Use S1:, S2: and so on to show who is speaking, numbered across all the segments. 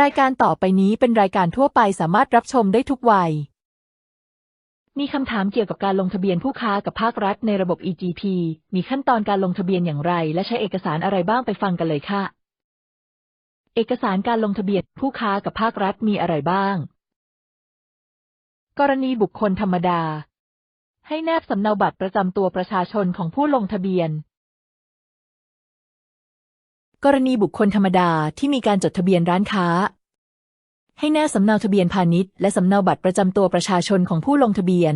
S1: รายการต่อไปนี้เป็นรายการทั่วไปสามารถรับชมได้ทุกวัย มีคำถามเกี่ยวกับการลงทะเบียนผู้ค้ากับภาครัฐในระบบ EGP มีขั้นตอนการลงทะเบียนอย่างไร และใช้เอกสารอะไรบ้างไปฟังกันเลยค่ะ เอกสารการลงทะเบียนผู้ค้ากับภาครัฐมีอะไรบ้าง กรณีบุคคลธรรมดา ให้แนบสำเนาบัตรประจำตัวประชาชนของผู้ลงทะเบียนกรณีบุคคลธรรมดาที่มีการจดทะเบียนร้านค้า ให้แนบสำเนาทะเบียนพาณิชย์และสำเนาบัตรประจำตัวประชาชนของผู้ลงทะเบียน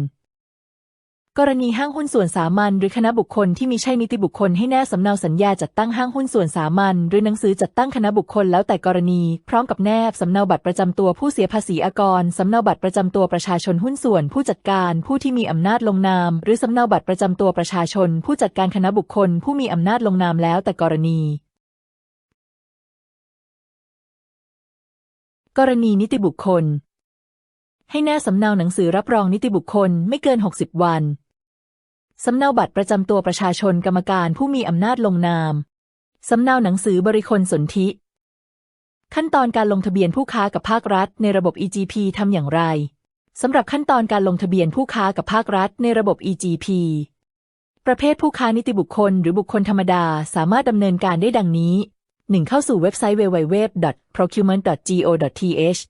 S1: กรณีห้างหุ้นส่วนสามัญหรือคณะบุคคลที่มีใช่นิติบุคคลให้แนบสำเนาสัญญาจัดตั้งห้างหุ้นส่วนสามัญหรือหนังสือจัดตั้งคณะบุคคลแล้วแต่กรณี พร้อมกับแนบสำเนาบัตรประจำตัวผู้เสียภาษีอากรสำเนาบัตรประจำตัวประชาชนหุ้นส่วน ผู้จัดการผู้ที่มีอำนาจลงนาม หรือสำเนาบัตรประจำตัวประชาชน ผู้จัดการคณะบุคคล ผู้มีอำนาจลงนามแล้วแต่กรณี กรณีนิติบุคคล ให้แนบสำเนาหนังสือรับรองนิติบุคคลไม่เกิน 60 วัน สำเนาบัตรประจำตัวประชาชนกรรมการผู้มีอำนาจลงนาม สำเนาหนังสือบริคลสนธิ ขั้นตอนการลงทะเบียนผู้ค้ากับภาครัฐ ในระบบ EGP ทำอย่างไร สำหรับขั้นตอนการลงทะเบียนผู้ค้ากับภาครัฐ ในระบบ EGP ประเภทผู้ค้านิติบุคคล หรือบุคคลธรรมดาสามารถดำเนินการได้ดังนี้ 1. เข้าสู่เว็บไซต์ www.procurement.go.th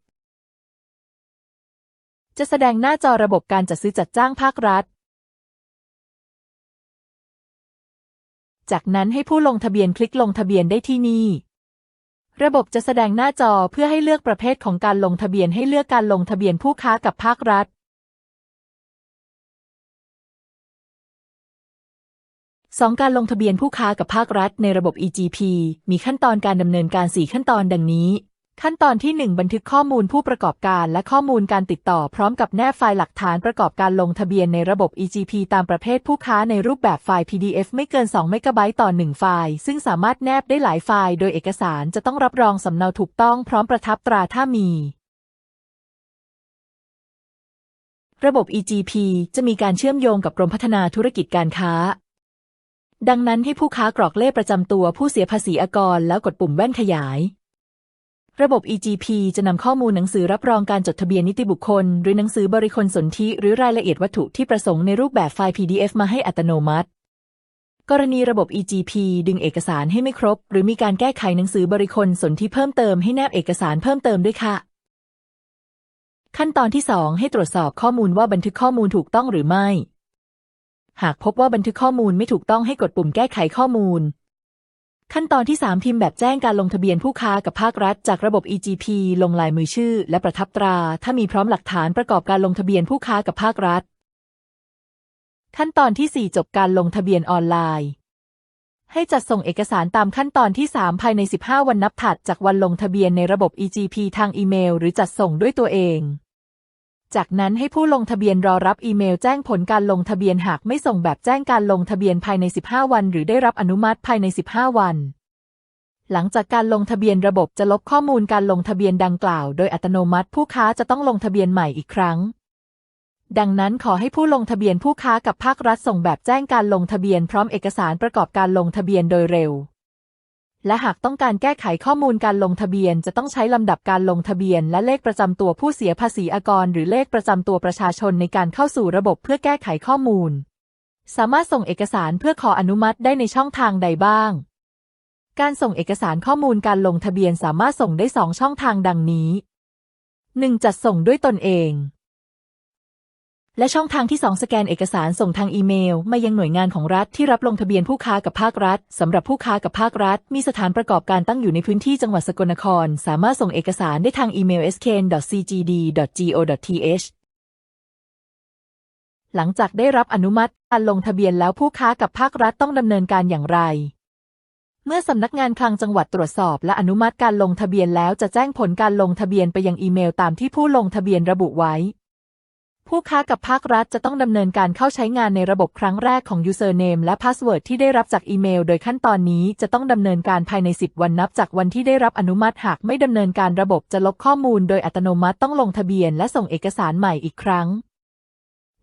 S1: จะแสดงหน้าจอระบบการจัดซื้อจัดจ้างภาครัฐ จากนั้นให้ผู้ลงทะเบียนคลิกลงทะเบียนได้ที่นี่ ระบบจะแสดงหน้าจอเพื่อให้เลือกประเภทของการลงทะเบียนให้เลือกการลงทะเบียนผู้ค้ากับภาครัฐ สองการลงทะเบียนผู้ค้ากับภาครัฐในระบบ EGP มีขั้นตอนการดำเนินการ 4 ขั้นตอนดังนี้ ขั้นตอนที่ 1 บันทึกข้อมูลผู้ประกอบการและข้อมูลการติดต่อพร้อมกับแนบไฟล์หลักฐานประกอบการลงทะเบียนในระบบ EGP ตามประเภทผู้ค้าในรูปแบบไฟล์ PDF ไม่เกิน2เมกะไบต์ต่อ 1 ไฟล์ ซึ่งสามารถแนบได้หลายไฟล์ โดยเอกสารจะต้องรับรองสำเนาถูกต้องพร้อมประทับตราถ้ามีระบบ EGP จะมีการเชื่อมโยงกับกรมพัฒนาธุรกิจการค้า ดังนั้นให้ผู้ค้ากรอกเลขประจำตัวผู้เสียภาษีอากร แล้วกดปุ่มแว่นขยาย ระบบ EGP จะนำข้อมูลหนังสือรับรองการจดทะเบียนนิติบุคคล หรือหนังสือบริคลสนธิหรือรายละเอียดวัตถุที่ประสงค์ในรูปแบบไฟล์ PDF มาให้อัตโนมัติ กรณีระบบ EGP ดึงเอกสารให้ไม่ครบ หรือมีการแก้ไขหนังสือบริคลสนธิเพิ่มเติมให้แนบเอกสารเพิ่มเติมด้วยค่ะ ขั้นตอนที่ 2 ให้ตรวจสอบข้อมูลว่าบันทึกข้อมูลถูกต้องหรือไม่ หากพบว่าบันทึกข้อมูลไม่ถูกต้องให้กดปุ่มแก้ไขข้อมูล ขั้นตอนที่ 3 พิมพ์แบบแจ้งการลงทะเบียนผู้ค้ากับภาครัฐ จากระบบ EGP ลงลายมือชื่อ และประทับตรา ถ้ามีพร้อมหลักฐานประกอบการลงทะเบียนผู้ค้ากับภาครัฐ ขั้นตอนที่ 4 จบการลงทะเบียนออนไลน์ ให้จัดส่งเอกสารตามขั้นตอนที่ 3 ภายใน 15 วันนับถัดจากวันลงทะเบียนในระบบ EGP ทางอีเมล หรือจัดส่งด้วยตัวเอง จากนั้นให้ผู้ลงทะเบียนรอรับอีเมลแจ้งผลการลงทะเบียนหากไม่ส่งแบบแจ้งการลงทะเบียนภายใน 15 วัน หรือได้รับอนุมัติภายใน 15 วัน หลังจากการลงทะเบียนระบบจะลบข้อมูลการลงทะเบียนดังกล่าว โดยอัตโนมัติผู้ค้าจะต้องลงทะเบียนใหม่อีกครั้ง ดังนั้นขอให้ผู้ลงทะเบียนผู้ค้ากับภาครัฐส่งแบบแจ้งการลงทะเบียนพร้อมเอกสารประกอบการลงทะเบียนโดยเร็ว และหากต้องการแก้ไขข้อมูลการลงทะเบียน จะต้องใช้ลำดับการลงทะเบียน และเลขประจำตัวผู้เสียภาษีอากร หรือเลขประจำตัวประชาชนในการเข้าสู่ระบบเพื่อแก้ไขข้อมูล สามารถส่งเอกสารเพื่อขออนุมัติได้ในช่องทางใดบ้าง การส่งเอกสารข้อมูลการลงทะเบียนสามารถส่งได้สองช่องทางดังนี้ 1. จัดส่งด้วยตนเอง และช่องทางที่ 2 สแกนเอกสารส่งทางอีเมล มายังหน่วยงานของรัฐที่รับลงทะเบียนผู้ค้ากับภาครัฐสำหรับผู้ค้ากับภาครัฐ มีสถานประกอบการตั้งอยู่ในพื้นที่จังหวัดสกลนคร สามารถส่งเอกสารได้ทางอีเมล skn.cgd.go.th หลังจากได้รับอนุมัติการลงทะเบียนแล้วผู้ค้ากับภาครัฐต้องดำเนินการอย่างไร เมื่อสำนักงานคลังจังหวัดตรวจสอบและอนุมัติการลงทะเบียนแล้วจะแจ้งผลการลงทะเบียนไปยังอีเมลตามที่ผู้ลงทะเบียนระบุไว้ ผู้ค้ากับภาครัฐจะต้องดำเนินการเข้าใช้งานในระบบครั้งแรกของ username และ password ที่ได้รับจากอีเมล โดยขั้นตอนนี้จะต้องดำเนินการภายใน 10 วันนับจากวันที่ได้รับอนุมัติหากไม่ดำเนินการระบบจะลบข้อมูลโดยอัตโนมัติต้องลงทะเบียนและส่งเอกสารใหม่อีกครั้ง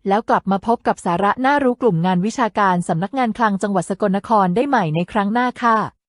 S1: แล้วกลับมาพบกับสาระน่ารู้กลุ่มงานวิชาการสำนักงานคลังจังหวัดสกลนครได้ใหม่ในครั้งหน้าค่ะ